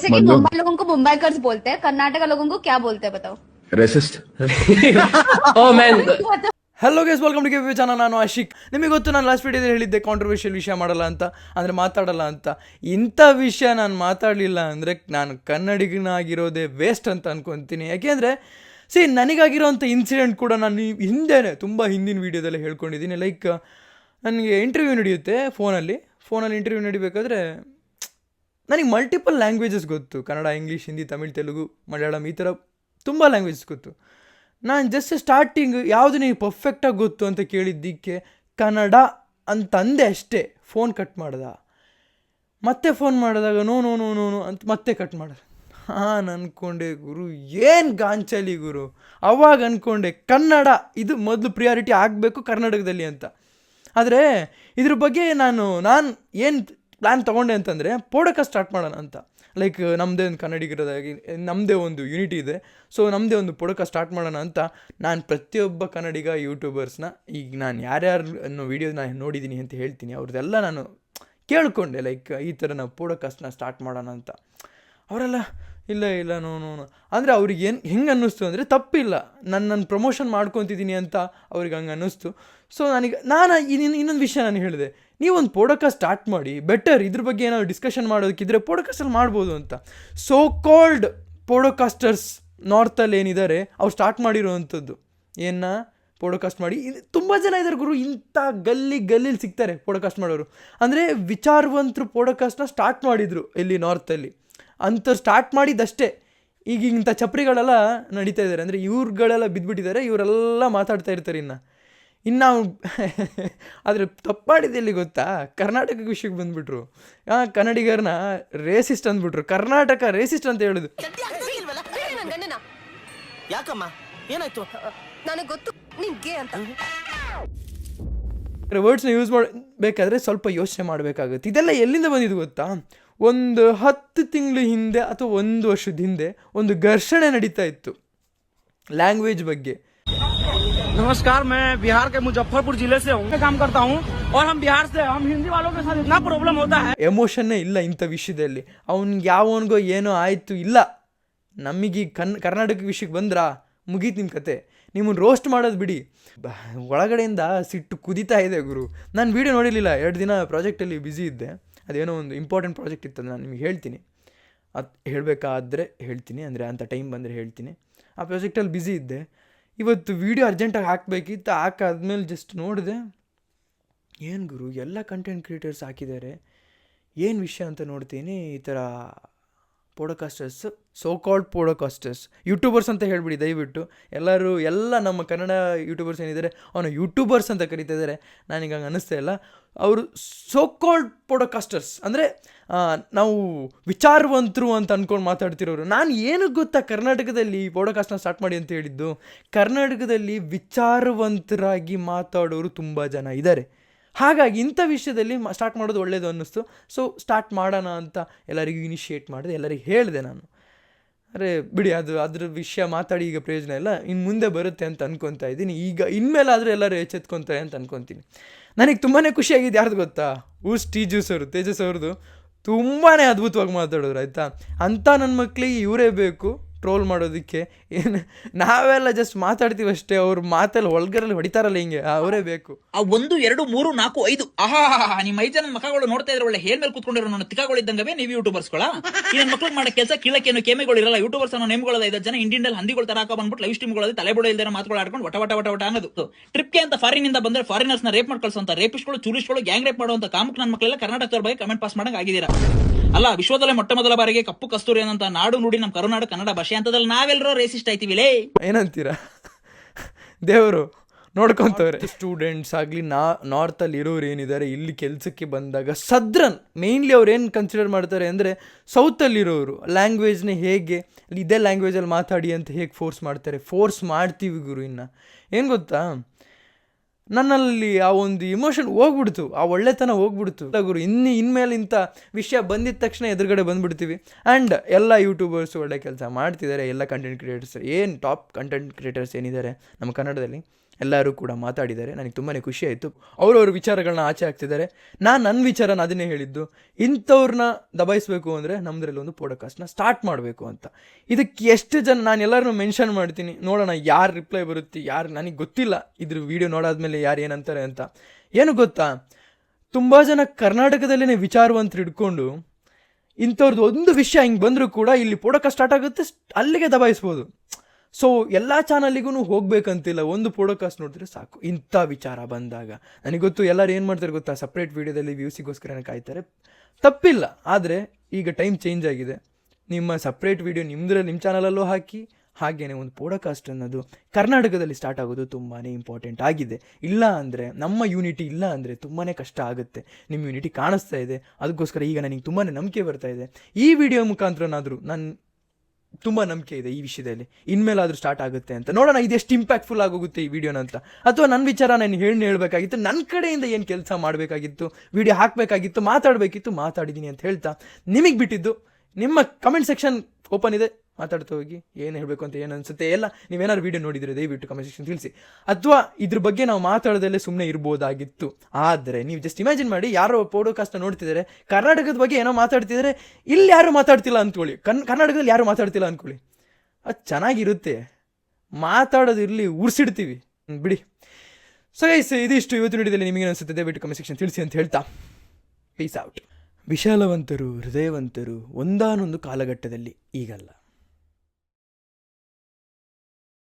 जैसे कि मुंबई लोगों को मुंबईकर्स बोलते हैं कर्नाटका लोगों को क्या बोलते हैं बताओ resist oh man hello guys welcome to K channel ನಾನು ಆಶಿಕ್ ನಿಮಗೆ ಗೊತ್ತು ನಾನು ಲಾಸ್ಟ್ ವಿಡಿಯೋದಲ್ಲಿ ಹೇಳಿದ್ದೆ ಕಾಂಟ್ರವರ್ಷಿಯಲ್ ವಿಷಯ ಮಾಡಲ್ಲ ಅಂತ ಅಂದರೆ ಮಾತಾಡಲ್ಲ ಅಂತ ಇಂಥ ವಿಷಯ ನಾನು ಮಾತಾಡಲಿಲ್ಲ ಅಂದರೆ ನಾನು ಕನ್ನಡಿಗನಾಗಿರೋದೇ ವೇಸ್ಟ್ ಅಂತ ಅನ್ಕೊತೀನಿ ಯಾಕೆಂದರೆ ಸಿ ನನಗಾಗಿರೋಂಥ ಇನ್ಸಿಡೆಂಟ್ ಕೂಡ ನಾನು ಈ ಹಿಂದೆನೇ ತುಂಬ ಹಿಂದಿನ ವೀಡಿಯೋದಲ್ಲಿ ಹೇಳ್ಕೊಂಡಿದ್ದೀನಿ ಲೈಕ್ ನನಗೆ ಇಂಟರ್ವ್ಯೂ ನಡೆಯುತ್ತೆ ಫೋನಲ್ಲಿ ಫೋನಲ್ಲಿ ಇಂಟರ್ವ್ಯೂ ನಡಿಬೇಕಾದ್ರೆ ನನಗೆ ಮಲ್ಟಿಪಲ್ ಲ್ಯಾಂಗ್ವೇಜಸ್ ಗೊತ್ತು. ಕನ್ನಡ ಇಂಗ್ಲೀಷ್ ಹಿಂದಿ ತಮಿಳ್ ತೆಲುಗು ಮಲಯಾಳಂ ಈ ಥರ ತುಂಬ ಲ್ಯಾಂಗ್ವೇಜಸ್ ಗೊತ್ತು. ನಾನು ಜಸ್ಟ್ ಸ್ಟಾರ್ಟಿಂಗ್ ಯಾವುದು ನಿಮಗೆ ಪರ್ಫೆಕ್ಟಾಗಿ ಗೊತ್ತು ಅಂತ ಕೇಳಿದ್ದಕ್ಕೆ ಕನ್ನಡ ಅಂತಂದೆ ಅಷ್ಟೇ. ಫೋನ್ ಕಟ್ ಮಾಡ್ದ. ಮತ್ತೆ ಫೋನ್ ಮಾಡಿದಾಗ ನೋ ನೋ ನೋ ನೋ ಅಂತ ಮತ್ತೆ ಕಟ್ ಮಾಡ್ದೆ. ಹಾಂ ಅನ್ಕೊಂಡೆ ಗುರು, ಏನು ಗಾಂಚಲಿ ಗುರು. ಅವಾಗ ಅಂದ್ಕೊಂಡೆ ಕನ್ನಡ ಇದು ಮೊದಲು ಪ್ರಿಯಾರಿಟಿ ಆಗಬೇಕು ಕರ್ನಾಟಕದಲ್ಲಿ ಅಂತ. ಆದರೆ ಇದ್ರ ಬಗ್ಗೆ ನಾನು ನಾನು ಏನು ಪ್ಲ್ಯಾನ್ ತೊಗೊಂಡೆ ಅಂತಂದರೆ ಪೋಡಕ ಸ್ಟಾರ್ಟ್ ಮಾಡೋಣ ಅಂತ. ಲೈಕ್ ನಮ್ಮದೇ ಒಂದು ಕನ್ನಡಿಗರದಾಗಿ ನಮ್ಮದೇ ಒಂದು ಯೂನಿಟಿ ಇದೆ. ಸೊ ನಮ್ಮದೇ ಒಂದು ಪೋಡಕ ಸ್ಟಾರ್ಟ್ ಮಾಡೋಣ ಅಂತ ನಾನು ಪ್ರತಿಯೊಬ್ಬ ಕನ್ನಡಿಗ ಯೂಟ್ಯೂಬರ್ಸ್ನ ಈಗ ನಾನು ಯಾರ್ಯಾರು ಅನ್ನೋ ವೀಡಿಯೋ ನಾನು ನೋಡಿದ್ದೀನಿ ಅಂತ ಹೇಳ್ತೀನಿ, ಅವ್ರದ್ದೆಲ್ಲ ನಾನು ಕೇಳಿಕೊಂಡೆ ಲೈಕ್ ಈ ಥರ ನಾವು ಪೋಡಕಾಸ್ಟ್ನ ಸ್ಟಾರ್ಟ್ ಮಾಡೋಣ ಅಂತ. ಅವರೆಲ್ಲ, ಇಲ್ಲ ಇಲ್ಲ ನೋ ನೋ ಅಂದರೆ ಅವ್ರಿಗೆ ಏನು, ಹೆಂಗೆ ಅನ್ನಿಸ್ತು ಅಂದರೆ ತಪ್ಪಿಲ್ಲ. ನಾನು ನಾನು ಪ್ರಮೋಷನ್ ಮಾಡ್ಕೊತಿದ್ದೀನಿ ಅಂತ ಅವ್ರಿಗೆ ಹಂಗೆ ಅನ್ನಿಸ್ತು. ಸೊ ನನಗೆ, ನಾನು ಇನ್ನೊಂದು ಇನ್ನೊಂದು ವಿಷಯ ನಾನು ಹೇಳಿದೆ. ನೀವೊಂದು ಪೋಡಕಾಸ್ಟ್ ಸ್ಟಾರ್ಟ್ ಮಾಡಿ ಬೆಟರ್ ಇದ್ರ ಬಗ್ಗೆ ಏನಾದ್ರು ಡಿಸ್ಕಷನ್ ಮಾಡೋದಕ್ಕಿದ್ರೆ ಪೋಡಕಾಸ್ಟಲ್ಲಿ ಮಾಡ್ಬೋದು ಅಂತ. ಸೋ ಕಾಲ್ಡ್ ಪೋಡೋಕಾಸ್ಟರ್ಸ್ ನಾರ್ತಲ್ಲಿ ಏನಿದ್ದಾರೆ ಅವ್ರು ಸ್ಟಾರ್ಟ್ ಮಾಡಿರೋವಂಥದ್ದು. ಏನ ಪೋಡೋಕಾಸ್ಟ್ ಮಾಡಿ. ತುಂಬ ಜನ ಇದ್ದಾರೆ ಗುರು, ಇಂಥ ಗಲ್ಲಿ ಗಲ್ಲಿಲಿ ಸಿಗ್ತಾರೆ ಪೋಡೋಕಾಸ್ಟ್ ಮಾಡೋರು. ಅಂದರೆ ವಿಚಾರವಂತರು ಪೋಡೋಕಾಸ್ಟ್ನ ಸ್ಟಾರ್ಟ್ ಮಾಡಿದರು ಇಲ್ಲಿ ನಾರ್ತಲ್ಲಿ ಅಂಥವ್ರು ಸ್ಟಾರ್ಟ್ ಮಾಡಿದ್ದಷ್ಟೇ ಈಗ ಇಂಥ ಚಪ್ರಿಗಳೆಲ್ಲ ನಡೀತಾ ಇದ್ದಾರೆ ಅಂದರೆ ಇವ್ರುಗಳೆಲ್ಲ ಬಿದ್ದುಬಿಟ್ಟಿದ್ದಾರೆ ಇವರೆಲ್ಲ ಮಾತಾಡ್ತಾ ಇರ್ತಾರೆ ಇನ್ನು. ಇನ್ನು ನಾವು ಆದರೆ ತಪ್ಪು ಮಾಡಿದ್ದು ಎಲ್ಲಿ ಗೊತ್ತಾ? ಕರ್ನಾಟಕ ವಿಷಯಕ್ಕೆ ಬಂದುಬಿಟ್ರು. ಹಾಂ ಕನ್ನಡಿಗರನ್ನ ರೇಸಿಸ್ಟ್ ಅಂದ್ಬಿಟ್ರು. ಕರ್ನಾಟಕ ರೇಸಿಸ್ಟ್ ಅಂತ ಹೇಳುದು. ಯಾಕಮ್ಮ? ಏನಾಯ್ತು? ನನಗೆ ಗೊತ್ತು ನಿನ್ಗೆ ಅಂತ. ವರ್ಡ್ಸ್ನ ಯೂಸ್ ಮಾಡಬೇಕಾದ್ರೆ ಸ್ವಲ್ಪ ಯೋಚನೆ ಮಾಡಬೇಕಾಗುತ್ತೆ. ಇದೆಲ್ಲ ಎಲ್ಲಿಂದ ಬಂದಿದ್ದು ಗೊತ್ತಾ? ಒಂದು ಹತ್ತು ತಿಂಗಳು ಹಿಂದೆ ಅಥವಾ ಒಂದು ವರ್ಷದ ಹಿಂದೆ ಒಂದು ಘರ್ಷಣೆ ನಡೀತಾ ಇತ್ತು. ಲ್ಯಾಂಗ್ವೇಜ್ ಬಗ್ಗೆ. नमस्कार मैं बिहार के मुजफ्फरपुर जिले से हूँ मैं काम करता हूँ और हम बिहार से हम हिंदी वालों के साथ इतना प्रॉब्लम होता है ಎಮೋಷನ್ನೇ ಇಲ್ಲ ಇಂಥ ವಿಷಯದಲ್ಲಿ ಅವ್ನಿಗೆ ಯಾವನಿಗೋ ಏನೋ ಆಯಿತು ಇಲ್ಲ ನಮಗೆ ಕನ್ ಕರ್ನಾಟಕ ವಿಷಯಕ್ಕೆ ಬಂದ್ರಾ ಮುಗೀತು ನಿಮ್ಮ ಕತೆ ನಿಮ್ಮನ್ನು ರೋಸ್ಟ್ ಮಾಡೋದು ಬಿಡಿ ಬ- ಒಳಗಡೆಯಿಂದ ಸಿಟ್ಟು ಕುದೀತಾ ಇದೆ ಗುರು ನಾನು ವೀಡಿಯೋ ನೋಡಿರಲಿಲ್ಲ ಎರಡು ದಿನ ಪ್ರಾಜೆಕ್ಟಲ್ಲಿ ಬ್ಯುಸಿ ಇದ್ದೆ ಅದೇನೋ ಒಂದು ಇಂಪಾರ್ಟೆಂಟ್ ಪ್ರಾಜೆಕ್ಟ್ ಇತ್ತು ನಾನು ನಿಮಗೆ ಹೇಳ್ತೀನಿ ಅದು ಹೇಳಬೇಕಾದ್ರೆ ಹೇಳ್ತೀನಿ ಅಂದರೆ ಅಂಥ ಟೈಮ್ ಬಂದರೆ ಹೇಳ್ತೀನಿ ಆ ಪ್ರಾಜೆಕ್ಟಲ್ಲಿ ಬ್ಯುಸಿ ಇದ್ದೆ ಇವತ್ತು ವೀಡಿಯೋ ಅರ್ಜೆಂಟಾಗಿ ಹಾಕಬೇಕಿತ್ತು, ಹಾಕಾದ್ಮೇಲೆ ಜಸ್ಟ್ ನೋಡಿದೆ. ಏನು ಗುರು, ಎಲ್ಲ ಕಂಟೆಂಟ್ ಕ್ರಿಯೇಟರ್ಸ್ ಹಾಕಿದ್ದಾರೆ. ಏನು ವಿಷಯ ಅಂತ ನೋಡ್ತೀನಿ, ಈ ಥರ podcasters so called podcasters. YouTubers ಅಂತ ಹೇಳಿಬಿಡಿ, ದಯವಿಟ್ಟು. ಎಲ್ಲರೂ, ಎಲ್ಲ ನಮ್ಮ ಕನ್ನಡ ಯೂಟ್ಯೂಬರ್ಸ್ ಏನಿದ್ದಾರೆ, ಅವನು ಯೂಟ್ಯೂಬರ್ಸ್ ಅಂತ ಕರಿತಾ ಇದ್ದಾರೆ. ನನಗೆ ಹಂಗೆ ಅನ್ನಿಸ್ತಾ ಇಲ್ಲ. ಅವರು ಸೋ ಕಾಲ್ಡ್ ಪೋಡಕಾಸ್ಟರ್ಸ್. ಅಂದರೆ ನಾವು ವಿಚಾರವಂತರು ಅಂತ ಅಂದ್ಕೊಂಡು ಮಾತಾಡ್ತಿರೋರು. ನಾನು ಏನಕ್ಕೆ ಗೊತ್ತಾ ಕರ್ನಾಟಕದಲ್ಲಿ ಪೋಡಕಾಸ್ಟ್ನ ಸ್ಟಾರ್ಟ್ ಮಾಡಿ ಅಂತ ಹೇಳಿದ್ದು? ಕರ್ನಾಟಕದಲ್ಲಿ ವಿಚಾರವಂತರಾಗಿ ಮಾತಾಡೋರು ತುಂಬ ಜನ ಇದ್ದಾರೆ. ಹಾಗಾಗಿ ಇಂಥ ವಿಷಯದಲ್ಲಿ ಸ್ಟಾರ್ಟ್ ಮಾಡೋದು ಒಳ್ಳೆಯದು ಅನ್ನಿಸ್ತು. ಸೊ ಸ್ಟಾರ್ಟ್ ಮಾಡೋಣ ಅಂತ ಎಲ್ಲರಿಗೂ ಇನಿಷಿಯೇಟ್ ಮಾಡಿದೆ, ಎಲ್ಲರಿಗೂ ಹೇಳಿದೆ ನಾನು. ಅರೆ, ಬಿಡಿ, ಅದು, ಅದ್ರ ವಿಷಯ ಮಾತಾಡಿ ಈಗ ಪ್ರಯೋಜನ ಇಲ್ಲ. ಇನ್ನು ಮುಂದೆ ಬರುತ್ತೆ ಅಂತ ಅನ್ಕೊತಾ ಇದ್ದೀನಿ. ಈಗ ಇನ್ಮೇಲಾದರೂ ಎಲ್ಲರೂ ಎಚ್ಚೆತ್ಕೊತಾರೆ ಅಂತ ಅನ್ಕೊತೀನಿ. ನನಗೆ ತುಂಬಾ ಖುಷಿಯಾಗಿದೆ ಯಾರ್ದು ಗೊತ್ತಾ? ಊಸ್ ಟೀಜೂಸ್ ಅವರು ತೇಜಸ್ ಅವ್ರದ್ದು ತುಂಬಾ ಅದ್ಭುತವಾಗಿ ಮಾತಾಡೋರು, ಆಯಿತಾ? ಅಂಥ ನನ್ನ ಮಕ್ಕಳಿಗೆ ಇವರೇ ಬೇಕು. ಟ್ರೋಲ್ ಮಾಡೋದಕ್ಕೆ ಏನು ನಾವೆಲ್ಲ ಜಸ್ಟ್ ಮಾತಾಡ್ತೀವಿ ಅಷ್ಟೇ, ಅವ್ರ ಮಾತಲ್ಲಿ ಒಳಗರಲ್ಲಿ ಹೊಡಿತಾರಲ್ಲ ಹಿಂಗೆ, ಅವರೇ ಬೇಕು. ಆ ಒಂದು, ಎರಡು, ಮೂರು, ನಾಲ್ಕು, ಐದು, ಆಹಾ ನಿಮ್ಮ ಐದು ಜನ ಮಕ್ಕಳು ನೋಡ್ತಾ ಇದ್ರೆ ಒಳ್ಳೆ ಹೇಳ್ಮೇಲೆ ಕುತ್ಕೊಂಡಿರೋ ನನ್ನ ತಿಕ್ಕಗಳಿದ್ದಂಗವೇ ನೀವು ಯೂಟ್ಯೂಬರ್ಸ್ಗಳ ನನ್ನ ಮಕ್ಳು ಮಾಡೋ ಕೆಲಸ ಕೀಳಕ್ಕೇನು ಕೇಮೆಗಳು ಇರಲ್ಲ ಯೂಟ್ಯೂಬರ್ಸ್ ಅನ್ನೋ ನೇಮ್ಗಳದ ಐದು ಜನ ಇಂಡಿಯನ್ ಹಂದಿಗಳು ತರ ಬಂದ್ಬಿಟ್ಟು ಲೈವ್ ಸ್ಟ್ರೀಮ್ಗಳಲ್ಲಿ ತಲೆ ಬುಡ ಇಲ್ದೇ ಮಾತುಗಳು ಆಡ್ಕೊಂಡು ವಟ ವಟ ವಟ ವಟ ಅನ್ನೋದು. ಟ್ರಿಪ್ಗೆ ಅಂತ ಫಾರಿನ್ ಇಂದ ಬಂದ್ರೆ ಫಾರಿನರ್ಸ್ನ ರೇಪ್ ಮಾಡ್ಕೊಳ್ಸೋ ರೇಪಿಸ್ಗಳು ಚೂರಿಸ್ಗಳು ಗ್ಯಾಂಗ್ ರೇಪ್ ಮಾಡುವಂತ ಕಾಮಕ್ ನನ್ನ ಮಕ್ಕಳೆಲ್ಲ ಕರ್ನಾಟಕದವ್ರ ಬಗ್ಗೆ ಕಮೆಂಟ್ ಪಾಸ್ ಮಾಡಂಗ್ ಆಗಿದ್ದೀರಾ? ಅಲ್ಲ ವಿಶ್ವದಲ್ಲೇ ಮೊಟ್ಟ ಮೊದಲ ಬಾರಿಗೆ ಕಪ್ಪು ಕಸ್ತೂರಿ ಅನ್ನಂತ ನಾಡು ನುಡಿ ನಮ್ಮ ಕರುನಾಡು ಕನ್ನಡ ಭಾಷೆ ಅಂತದಲ್ಲಿ ನಾವೆಲ್ಲರೂ ರೇಸಿಸ್ಟ್ ಆಯ್ತೀವಿ ಲೇ ಏನಂತೀರಾ? ದೇವರು ನೋಡ್ಕೊಂತವ್ರೆ. ಸ್ಟೂಡೆಂಟ್ಸ್ ಆಗಲಿ ನಾ ನಾರ್ತಲ್ಲಿ ಇರೋರು ಏನಿದ್ದಾರೆ ಇಲ್ಲಿ ಕೆಲಸಕ್ಕೆ ಬಂದಾಗ ಸದ್ರನ್ ಮೇಯ್ನ್ಲಿ ಅವ್ರು ಏನು ಕನ್ಸಿಡರ್ ಮಾಡ್ತಾರೆ ಅಂದರೆ ಸೌತಲ್ಲಿರೋರು ಲ್ಯಾಂಗ್ವೇಜ್ನ ಹೇಗೆ ಇದೇ ಲ್ಯಾಂಗ್ವೇಜಲ್ಲಿ ಮಾತಾಡಿ ಅಂತ ಹೇಗೆ ಫೋರ್ಸ್ ಮಾಡ್ತಾರೆ ಫೋರ್ಸ್ ಮಾಡ್ತೀವಿ ಗುರು ಇನ್ನು. ಏನು ಗೊತ್ತಾ? ನನ್ನಲ್ಲಿ ಆ ಒಂದು ಇಮೋಷನ್ ಹೋಗ್ಬಿಡ್ತು, ಆ ಒಳ್ಳೆತನ ಹೋಗ್ಬಿಡ್ತು. ಗುರು, ಇನ್ನು ಇನ್ಮೇಲೆ ಇಂಥ ವಿಷಯ ಬಂದಿದ ತಕ್ಷಣ ಎದುರುಗಡೆ ಬಂದ್ಬಿಡ್ತೀವಿ. ಆ್ಯಂಡ್ ಎಲ್ಲ ಯೂಟ್ಯೂಬರ್ಸ್ ಒಳ್ಳೆ ಕೆಲಸ ಮಾಡ್ತಿದ್ದಾರೆ, ಎಲ್ಲ ಕಂಟೆಂಟ್ ಕ್ರಿಯೇಟರ್ಸ್ ಏನು ಟಾಪ್ ಕಂಟೆಂಟ್ ಕ್ರಿಯೇಟರ್ಸ್ ಏನಿದ್ದಾರೆ ನಮ್ಮ ಕನ್ನಡದಲ್ಲಿ? ಎಲ್ಲರೂ ಕೂಡ ಮಾತಾಡಿದ್ದಾರೆ. ನನಗೆ ತುಂಬಾ ಖುಷಿ ಆಯಿತು. ಅವರವ್ರ ವಿಚಾರಗಳನ್ನ ಆಚೆ ಹಾಕ್ತಿದ್ದಾರೆ. ನಾನು ನನ್ನ ವಿಚಾರನ ಅದನ್ನೇ ಹೇಳಿದ್ದು. ಇಂಥವ್ರನ್ನ ದಬಾಯಿಸಬೇಕು ಅಂದರೆ ನಮ್ಮದ್ರಲ್ಲಿ ಒಂದು ಪೋಡಕಾಸ್ಟ್ನ ಸ್ಟಾರ್ಟ್ ಮಾಡಬೇಕು ಅಂತ. ಇದಕ್ಕೆ ಎಷ್ಟು ಜನ ನಾನು ಎಲ್ಲರನ್ನೂ ಮೆನ್ಷನ್ ಮಾಡ್ತೀನಿ. ನೋಡೋಣ ಯಾರು ರಿಪ್ಲೈ ಬರುತ್ತೆ, ಯಾರು ನನಗೆ ಗೊತ್ತಿಲ್ಲ. ಇದ್ರ ವಿಡಿಯೋ ನೋಡಾದ್ಮೇಲೆ ಯಾರು ಏನಂತಾರೆ ಅಂತ. ಏನು ಗೊತ್ತಾ? ತುಂಬ ಜನ ಕರ್ನಾಟಕದಲ್ಲೇ ವಿಚಾರವಂತರು ಹಿಡ್ಕೊಂಡು ಇಂಥವ್ರದ್ದು ಒಂದು ವಿಷಯ ಹಿಂಗೆ ಬಂದರೂ ಕೂಡ ಇಲ್ಲಿ ಪೋಡಕ ಸ್ಟಾರ್ಟ್ ಆಗುತ್ತೆ, ಅಲ್ಲಿಗೆ ದಬಾಯಿಸ್ಬೋದು. ಸೊ ಎಲ್ಲ ಚಾನಲಿಗೂ ಹೋಗ್ಬೇಕಂತಿಲ್ಲ. ಒಂದು ಪೋಡಕಾಸ್ಟ್ ನೋಡಿದ್ರೆ ಸಾಕು. ಇಂಥ ವಿಚಾರ ಬಂದಾಗ. ನನಗೆ ಗೊತ್ತು ಎಲ್ಲರೂ ಏನು ಮಾಡ್ತಾರೆ ಗೊತ್ತಾ? ಸಪ್ರೇಟ್ ವೀಡಿಯೋದಲ್ಲಿ ವ್ಯೂಸಿಗೋಸ್ಕರ ಕಾಯ್ತಾರೆ. ತಪ್ಪಿಲ್ಲ. ಆದರೆ, ಈಗ ಟೈಮ್ ಚೇಂಜ್ ಆಗಿದೆ. ನಿಮ್ಮ ಸಪ್ರೇಟ್ ವೀಡಿಯೋ ನಿಮ್ಮದ್ರಲ್ಲಿ ನಿಮ್ಮ ಚಾನಲಲ್ಲೂ ಹಾಕಿ ಹಾಗೆಯೇ ಒಂದು ಪೋಡಕಾಸ್ಟ್ ಅನ್ನೋದು ಕರ್ನಾಟಕದಲ್ಲಿ ಸ್ಟಾರ್ಟ್ ಆಗೋದು ತುಂಬಾ ಇಂಪಾರ್ಟೆಂಟ್ ಆಗಿದೆ. ಇಲ್ಲ ಅಂದರೆ, ನಮ್ಮ ಯೂನಿಟಿ ಇಲ್ಲ ಅಂದರೆ ತುಂಬಾ ಕಷ್ಟ ಆಗುತ್ತೆ. ನಿಮ್ಮ ಯೂನಿಟಿ ಕಾಣಿಸ್ತಾ ಇದೆ. ಅದಕ್ಕೋಸ್ಕರ ಈಗ ನನಗೆ ತುಂಬಾ ನಂಬಿಕೆ ಬರ್ತಾ ಇದೆ. ಈ ವಿಡಿಯೋ ಮುಖಾಂತರನಾದರೂ ನಾನು ತುಂಬ ನಂಬಿಕೆ ಇದೆ ಈ ವಿಷಯದಲ್ಲಿ. ಇನ್ಮೇಲಾದರೂ ಸ್ಟಾರ್ಟ್ ಆಗುತ್ತೆ ಅಂತ. ನೋಡೋಣ ಇದೆಷ್ಟು ಇಂಪ್ಯಾಕ್ಟ್ಫುಲ್ ಆಗೋಗುತ್ತೆ ಈ ವಿಡಿಯೋನ ಅಂತ. ಅಥವಾ ನನ್ನ ವಿಚಾರ ನಾನು ಹೇಳಿ ಹೇಳಬೇಕಾಗಿತ್ತು ನನ್ನ ಕಡೆಯಿಂದ ಏನು ಕೆಲಸ ಮಾಡಬೇಕಾಗಿತ್ತು ವಿಡಿಯೋ ಹಾಕಬೇಕಾಗಿತ್ತು, ಮಾತಾಡಬೇಕಿತ್ತು ಮಾತಾಡಿದ್ದೀನಿ ಅಂತ ಹೇಳ್ತಾ, ನಿಮಗೆ ಬಿಟ್ಟಿದ್ದು ನಿಮ್ಮ ಕಮೆಂಟ್ ಸೆಕ್ಷನ್ ಓಪನ್ ಇದೆ. ಮಾತಾಡ್ತಾ ಹೋಗಿ ಏನು ಹೇಳಬೇಕು ಅಂತ ಏನು ಅನಿಸುತ್ತೆ ಎಲ್ಲ ನೀವೇನಾದ್ರು ವೀಡಿಯೋ ನೋಡಿದರೆ ದಯವಿಟ್ಟು ಕಮೆಂಟ್ ಸೆಕ್ಷನ್ ತಿಳಿಸಿ. ಅಥವಾ ಇದ್ರ ಬಗ್ಗೆ ನಾವು ಮಾತಾಡೋದಲ್ಲೇ ಸುಮ್ಮನೆ ಇರ್ಬೋದಾಗಿತ್ತು. ಆದರೆ ನೀವು ಜಸ್ಟ್ ಇಮ್ಯಾಜಿನ್ ಮಾಡಿ ಯಾರೋ ಪೋಡೋಕಾಸ್ಟ್ನ ನೋಡ್ತಿದ್ದಾರೆ ಕರ್ನಾಟಕದ ಬಗ್ಗೆ ಏನೋ ಮಾತಾಡ್ತಿದ್ದಾರೆ ಇಲ್ಲಿ ಯಾರು ಮಾತಾಡ್ತಿಲ್ಲ ಅಂದ್ಕೊಳ್ಳಿ ಕನ್ ಕರ್ನಾಟಕದಲ್ಲಿ ಯಾರು ಮಾತಾಡ್ತಿಲ್ಲ ಅಂದ್ಕೊಳ್ಳಿ ಅದು ಚೆನ್ನಾಗಿರುತ್ತೆ. ಮಾತಾಡೋದಿರಲಿ ಉರ್ಸಿಡ್ತೀವಿ. ಬಿಡಿ. ಸೊ ಗೈಸ್ ಇದಿಷ್ಟು ಇವತ್ತು ನೋಡಿದಲ್ಲಿ ನಿಮಗೆ ಅನಿಸುತ್ತೆ ದಯವಿಟ್ಟು ಕಮೆಂಟ್ ಸೆಕ್ಷನ್ ತಿಳಿಸಿ ಅಂತ ಹೇಳ್ತಾ. ಪೀಸ್ ಔಟ್ ವಿಶಾಲವಂತರು, ಹೃದಯವಂತರು, ಒಂದಾನೊಂದು ಕಾಲಘಟ್ಟದಲ್ಲಿ ಈಗಲ್ಲ.